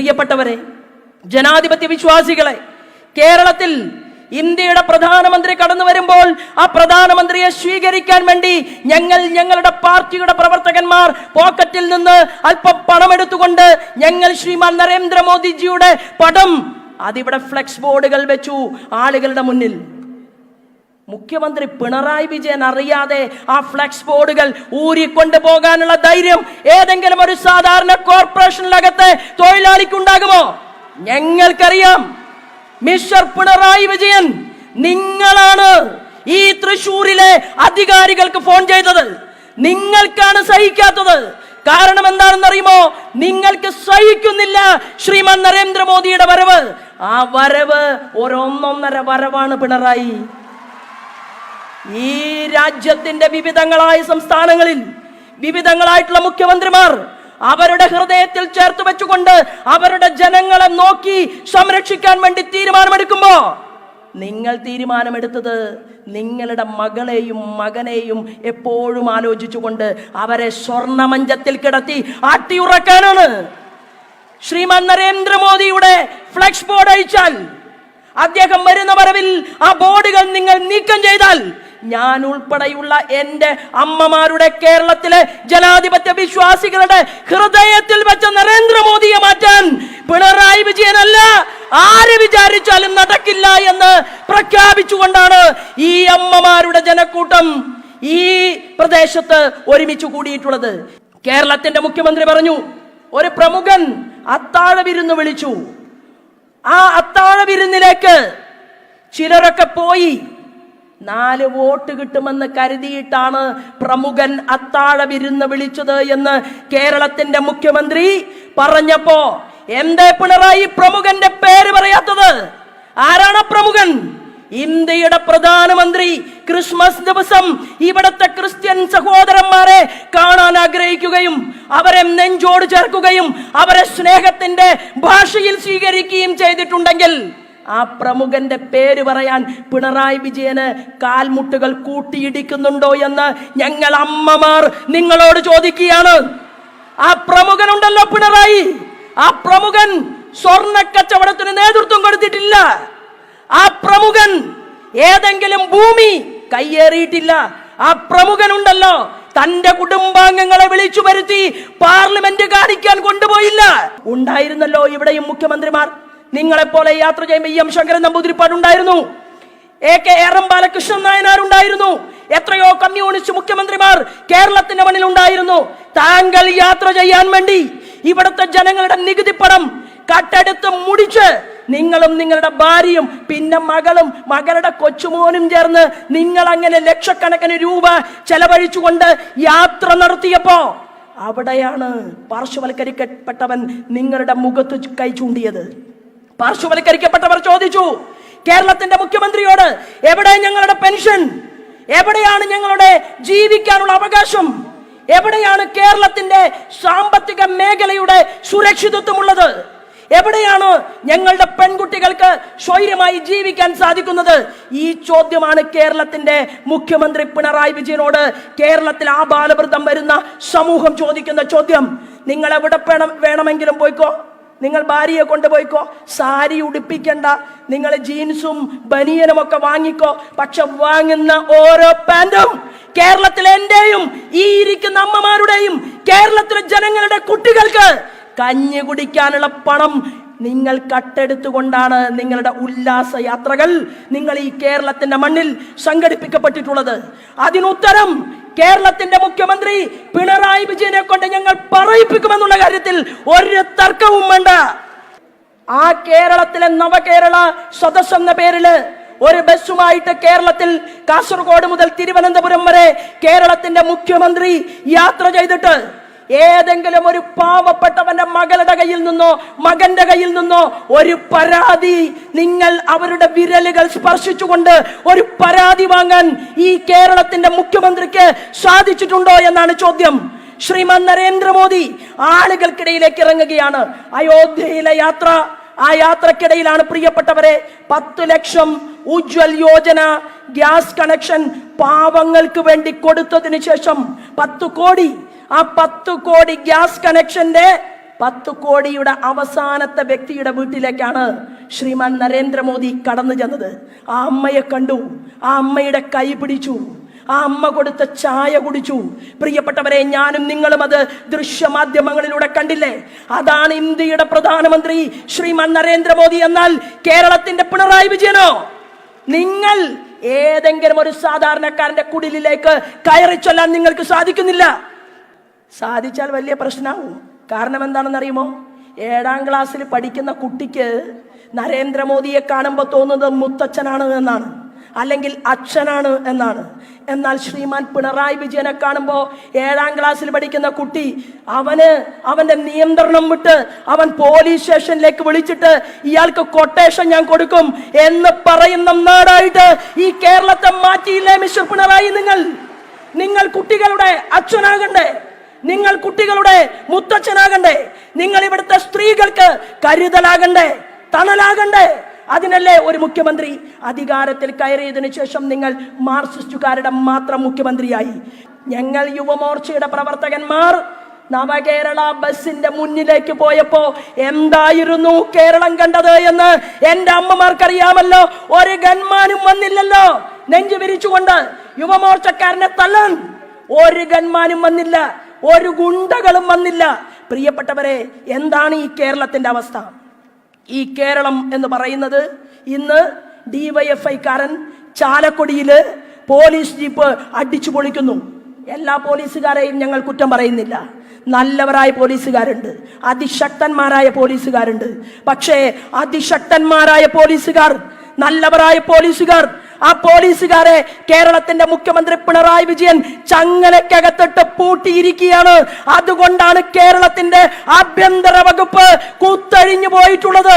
പ്രിയപ്പെട്ടവരെ ജനാധിപത്യ വിശ്വാസികളെ കേരളത്തിൽ ഇന്ത്യയുടെ പ്രധാനമന്ത്രി കടന്നു വരുമ്പോൾ ആ പ്രധാനമന്ത്രിയെ സ്വീകരിക്കാൻ വേണ്ടി ഞങ്ങൾ ഞങ്ങളുടെ പാർട്ടിയുടെ പ്രവർത്തകന്മാർ പോക്കറ്റിൽ നിന്ന് അല്പം പണമെടുത്തുകൊണ്ട് ഞങ്ങൾ ശ്രീമാൻ നരേന്ദ്രമോദിജിയുടെ പടം അതിവിടെ ഫ്ലെക്സ് ബോർഡുകൾ വെച്ചു ആളുകളുടെ മുന്നിൽ. മുഖ്യമന്ത്രി പിണറായി വിജയൻ അറിയാതെ ആ ഫ്ലക്സ് ബോർഡുകൾ ഊരിക്കൊണ്ട് പോകാനുള്ള ധൈര്യം ഏതെങ്കിലും ഒരു സാധാരണ കോർപ്പറേഷനിലകത്തെ തൊഴിലാളിക്കുണ്ടാകുമോ ഞങ്ങൾക്കറിയാം. മിസ്റ്റർ പിണറായി വിജയൻ നിങ്ങളാണ് ഈ തൃശൂരിലെ അധികാരികൾക്ക് ഫോൺ ചെയ്തത്. നിങ്ങൾക്കാണ് സഹിക്കാത്തത്. കാരണം എന്താണെന്ന് അറിയുമോ നിങ്ങൾക്ക് സഹിക്കുന്നില്ല ശ്രീമാൻ നരേന്ദ്രമോദിയുടെ വരവ്. ആ വരവ് ഒരൊന്നൊന്നര വരവാണ് പിണറായി. ഈ രാജ്യത്തിന്റെ വിവിധങ്ങളായ സംസ്ഥാനങ്ങളിൽ വിവിധങ്ങളായിട്ടുള്ള മുഖ്യമന്ത്രിമാർ അവരുടെ ഹൃദയത്തിൽ ചേർത്ത് വെച്ചുകൊണ്ട് അവരുടെ ജനങ്ങളെ നോക്കി സംരക്ഷിക്കാൻ വേണ്ടി തീരുമാനമെടുക്കുമ്പോ നിങ്ങൾ തീരുമാനമെടുത്തത് നിങ്ങളുടെ മകളെയും മകനെയും എപ്പോഴും ആലോചിച്ചുകൊണ്ട് അവരെ സ്വർണമഞ്ചത്തിൽ കിടത്തി ആട്ടിയുറക്കാനാണ്. ശ്രീമാൻ നരേന്ദ്രമോദിയുടെ ഫ്ലക്സ് ബോർഡ് അയച്ചാൽ അദ്ദേഹം വരുന്ന വരവിൽ ആ ബോർഡുകൾ നിങ്ങൾ നീക്കം ചെയ്താൽ ഞാൻ ഉൾപ്പെടെയുള്ള എന്റെ അമ്മമാരുടെ കേരളത്തിലെ ജനാധിപത്യ വിശ്വാസികളുടെ ഹൃദയത്തിൽ വെച്ച നരേന്ദ്രമോദിയെ മാറ്റാൻ പിണറായി വിജയനല്ല. ആര് വിചാരിച്ചാലും നടക്കില്ല എന്ന് പ്രഖ്യാപിച്ചുകൊണ്ടാണ് ഈ അമ്മമാരുടെ ജനക്കൂട്ടം ഈ പ്രദേശത്ത് ഒരുമിച്ച് കൂടിയിട്ടുള്ളത്. കേരളത്തിന്റെ മുഖ്യമന്ത്രി പറഞ്ഞു ഒരു പ്രമുഖൻ അത്താഴ വിരുന്ന് വിളിച്ചു. ആ അത്താഴ വിരുന്നിലേക്ക് ചിലരൊക്കെ പോയി നാല് വോട്ട് കിട്ടുമെന്ന് കരുതിയിട്ടാണ് പ്രമുഖൻ അത്താഴ വിരുന്ന് വിളിച്ചത് എന്ന് കേരളത്തിന്റെ മുഖ്യമന്ത്രി പറഞ്ഞപ്പോ എന്തേ പിണറായി പ്രമുഖന്റെ പേര് പറയാത്തത്? ആരാണ് പ്രമുഖൻ? ഇന്ത്യയുടെ പ്രധാനമന്ത്രി ക്രിസ്മസ് ദിവസം ഇവിടത്തെ ക്രിസ്ത്യൻ സഹോദരന്മാരെ കാണാൻ ആഗ്രഹിക്കുകയും അവരെ നെഞ്ചോട് ചേർക്കുകയും അവരെ സ്നേഹത്തിന്റെ ഭാഷയിൽ സ്വീകരിക്കുകയും ചെയ്തിട്ടുണ്ടെങ്കിൽ ആ പ്രമുഖന്റെ പേര് പറയാൻ പിണറായി വിജയന് കാൽമുട്ടുകൾ കൂട്ടിയിടിക്കുന്നുണ്ടോ എന്ന് ഞങ്ങൾ അമ്മമാർ നിങ്ങളോട് ചോദിക്കുകയാണ്. ആ പ്രമുഖൻ ഉണ്ടല്ലോ പിണറായി. ആ പ്രമുഖൻ സ്വർണ കച്ചവടത്തിന് നേതൃത്വം കൊടുത്തിട്ടില്ല. ആ പ്രമുഖൻ ഏതെങ്കിലും ഭൂമി കയ്യേറിയിട്ടില്ല. ആ പ്രമുഖൻ ഉണ്ടല്ലോ തന്റെ കുടുംബാംഗങ്ങളെ വിളിച്ചു വരുത്തി പാർലമെന്റ് കാണിക്കാൻ കൊണ്ടുപോയില്ല. ഉണ്ടായിരുന്നല്ലോ ഇവിടെയും മുഖ്യമന്ത്രിമാർ. നിങ്ങളെപ്പോലെ യാത്ര ചെയ്യുമ്പോൾ ഇ എം ശങ്കരൻ നമ്പൂതിരിപ്പാട് ഉണ്ടായിരുന്നു. എ കെ എറം ബാലകൃഷ്ണൻ നായനാർ ഉണ്ടായിരുന്നു. എത്രയോ കമ്മ്യൂണിസ്റ്റ് മുഖ്യമന്ത്രിമാർ കേരളത്തിന്റെ മണ്ണിൽ ഉണ്ടായിരുന്നു. താങ്കൾ യാത്ര ചെയ്യാൻ വേണ്ടി ഇവിടുത്തെ ജനങ്ങളുടെ നികുതി പണം കട്ടെടുത്ത് മുടിച്ച് നിങ്ങളും നിങ്ങളുടെ ഭാര്യയും പിന്നെ മകളും മകളുടെ കൊച്ചുമോനും ചേർന്ന് നിങ്ങൾ അങ്ങനെ ലക്ഷക്കണക്കിന് രൂപ ചെലവഴിച്ചുകൊണ്ട് യാത്ര നടത്തിയപ്പോ അവിടെയാണ് പാർശ്വവൽക്കരിക്കപ്പെട്ടവൻ നിങ്ങളുടെ മുഖത്ത് കൈ ചൂണ്ടിയത്. പാർശ്വവൽക്കരിക്കപ്പെട്ടവർ ചോദിച്ചു കേരളത്തിന്റെ മുഖ്യമന്ത്രിയോട് എവിടെ ഞങ്ങളുടെ പെൻഷൻ? എവിടെയാണ് ഞങ്ങളുടെ ജീവിക്കാനുള്ള അവകാശം? എവിടെയാണ് കേരളത്തിന്റെ സാമ്പത്തിക മേഖലയുടെ സുരക്ഷിതത്വമുള്ളത്? എവിടെയാണ് ഞങ്ങളുടെ പെൺകുട്ടികൾക്ക് സ്വൈര്യമായി ജീവിക്കാൻ സാധിക്കുന്നത്? ഈ ചോദ്യമാണ് കേരളത്തിന്റെ മുഖ്യമന്ത്രി പിണറായി വിജയനോട് കേരളത്തിൽ ആ ബാലവൃദ്ധം വരുന്ന സമൂഹം ചോദിക്കുന്ന ചോദ്യം. നിങ്ങൾ എവിടെ വേണം വേണമെങ്കിലും പോയിക്കോ? നിങ്ങൾ ഭാര്യയെ കൊണ്ടുപോയിക്കോ? സാരി ഉടുപ്പിക്കണ്ട. നിങ്ങൾ ജീൻസും ബനിയനും ഒക്കെ വാങ്ങിക്കോ. പക്ഷെ വാങ്ങുന്ന ഓരോ പാന്റും കേരളത്തിലെ എന്റെയും ഈ ഇരിക്കുന്ന അമ്മമാരുടെയും കേരളത്തിലെ ജനങ്ങളുടെ കുട്ടികൾക്ക് കഞ്ഞി കുടിക്കാനുള്ള പണം നിങ്ങൾ കട്ടെടുത്തുകൊണ്ടാണ് നിങ്ങളുടെ ഉല്ലാസ യാത്രകൾ നിങ്ങൾ ഈ കേരളത്തിന്റെ മണ്ണിൽ സംഘടിപ്പിക്കപ്പെട്ടിട്ടുള്ളത്. അതിനുത്തരം കേരളത്തിന്റെ മുഖ്യമന്ത്രി പിണറായി വിജയനെ കൊണ്ട് ഞങ്ങൾ പറയിപ്പിക്കുമെന്നുള്ള കാര്യത്തിൽ ഒരു തർക്കവും വേണ്ട. ആ കേരളത്തിലെ നവകേരള സദസ് എന്ന പേരിൽ ഒരു ബസ്സുമായിട്ട് കേരളത്തിൽ കാസർഗോഡ് മുതൽ തിരുവനന്തപുരം വരെ കേരളത്തിന്റെ മുഖ്യമന്ത്രി യാത്ര ചെയ്തിട്ട് ഏതെങ്കിലും ഒരു പാവപ്പെട്ടവന്റെ മകളുടെ കയ്യിൽ നിന്നോ മകന്റെ കയ്യിൽ നിന്നോ ഒരു പരാതി നിങ്ങൾ അവരുടെ വിരലുകൾ സ്പർശിച്ചുകൊണ്ട് ഒരു പരാതി വാങ്ങാൻ ഈ കേരളത്തിന്റെ മുഖ്യമന്ത്രിക്ക് സാധിച്ചിട്ടുണ്ടോ എന്നാണ് ചോദ്യം. ശ്രീമാൻ നരേന്ദ്രമോദി ആളുകൾക്കിടയിലേക്ക് ഇറങ്ങുകയാണ്. അയോധ്യയിലെ യാത്ര ആ യാത്രക്കിടയിലാണ് പ്രിയപ്പെട്ടവരെ പത്ത് ലക്ഷം ഉജ്വൽ യോജന ഗ്യാസ് കണക്ഷൻ പാവങ്ങൾക്ക് വേണ്ടി കൊടുത്തതിന് ശേഷം പത്ത് കോടി ആ പത്ത് കോടി ഗ്യാസ് കണക്ഷന്റെ പത്ത് കോടിയുടെ അവസാനത്തെ വ്യക്തിയുടെ വീട്ടിലേക്കാണ് ശ്രീമാൻ നരേന്ദ്രമോദി കടന്നു ചെന്നത്. ആ അമ്മയെ കണ്ടു. ആ അമ്മയുടെ കൈ പിടിച്ചു. ആ അമ്മ കൊടുത്ത ചായ കുടിച്ചു. പ്രിയപ്പെട്ടവരെ ഞാനും നിങ്ങളും അത് ദൃശ്യമാധ്യമങ്ങളിലൂടെ കണ്ടില്ലേ? അതാണ് ഇന്ത്യയുടെ പ്രധാനമന്ത്രി ശ്രീമാൻ നരേന്ദ്രമോദി എന്നാൽ കേരളത്തിന്റെ പിണറായി വിജയനോ? നിങ്ങൾ ഏതെങ്കിലും ഒരു സാധാരണക്കാരന്റെ കുടിലിലേക്ക് കയറി ചൊല്ലാൻ നിങ്ങൾക്ക് സാധിക്കുന്നില്ല. സാധിച്ചാൽ വലിയ പ്രശ്നമാവും കാരണം എന്താണെന്നറിയുമോ? ഏഴാം ക്ലാസ്സിൽ പഠിക്കുന്ന കുട്ടിക്ക് നരേന്ദ്രമോദിയെ കാണുമ്പോൾ തോന്നുന്നത് മുത്തച്ഛനാണ് എന്നാണ്. അല്ലെങ്കിൽ അച്ഛനാണ് എന്നാണ്. എന്നാൽ ശ്രീമാൻ പിണറായി വിജയനെ കാണുമ്പോൾ ഏഴാം ക്ലാസ്സിൽ പഠിക്കുന്ന കുട്ടി അവന് അവന്റെ നിയന്ത്രണം വിട്ട് അവൻ പോലീസ് സ്റ്റേഷനിലേക്ക് വിളിച്ചിട്ട് ഇയാൾക്ക് കൊട്ടേഷൻ ഞാൻ കൊടുക്കും എന്ന് പറയുന്ന നാടായിട്ട് ഈ കേരളത്തെ മാറ്റിയില്ലേ മിസ്റ്റർ പിണറായി നിങ്ങൾ? നിങ്ങൾ കുട്ടികളുടെ അച്ഛനാകണ്ടേ? നിങ്ങൾ കുട്ടികളുടെ മുത്തച്ഛനാകണ്ടേ. നിങ്ങൾ ഇവിടുത്തെ സ്ത്രീകൾക്ക് കരുതലാകണ്ടേ തണലാകണ്ടേ. അതിനല്ലേ ഒരു മുഖ്യമന്ത്രി അധികാരത്തിൽ കയറിയതിനു ശേഷം നിങ്ങൾ മാർക്സിസ്റ്റുകാരുടെ മാത്രം മുഖ്യമന്ത്രിയായി. ഞങ്ങൾ യുവമോർച്ചയുടെ പ്രവർത്തകന്മാർ നവകേരള ബസിന്റെ മുന്നിലേക്ക് പോയപ്പോ എന്തായിരുന്നു കേരളം കണ്ടത് എന്ന് എന്റെ അമ്മമാർക്കറിയാമല്ലോ. ഒരു ഗൺമാനും വന്നില്ലല്ലോ. നെഞ്ചു വിരിച്ചുകൊണ്ട് യുവമോർച്ചക്കാരനെ തള്ളൻ. ഒരു ഗൺമാനും വന്നില്ല. ഒരു ഗുണ്ടകളും വന്നില്ല. പ്രിയപ്പെട്ടവരെ എന്താണ് ഈ കേരളത്തിന്റെ അവസ്ഥ? ഈ കേരളം എന്ന് പറയുന്നത് ഇന്ന് ഡിവൈഎഫ്ഐക്കാരൻ ചാലക്കുടിയിൽ പോലീസ് ജീപ്പ് അടിച്ചു പൊളിക്കുന്നു. എല്ലാ പോലീസുകാരെയും ഞങ്ങൾ കുറ്റം പറയുന്നില്ല. നല്ലവരായ പോലീസുകാരുണ്ട്. അതിശക്തന്മാരായ പോലീസുകാരുണ്ട്. പക്ഷേ അതിശക്തന്മാരായ പോലീസുകാർ നല്ലവരായ പോലീസുകാർ ആ പോലീസുകാരെ കേരളത്തിന്റെ മുഖ്യമന്ത്രി പിണറായി വിജയൻ ചങ്ങലക്കകത്തിട്ട് പൂട്ടിയിരിക്കുകയാണ്. അതുകൊണ്ടാണ് കേരളത്തിന്റെ ആഭ്യന്തര വകുപ്പ് കൂത്തഴിഞ്ഞു പോയിട്ടുള്ളത്.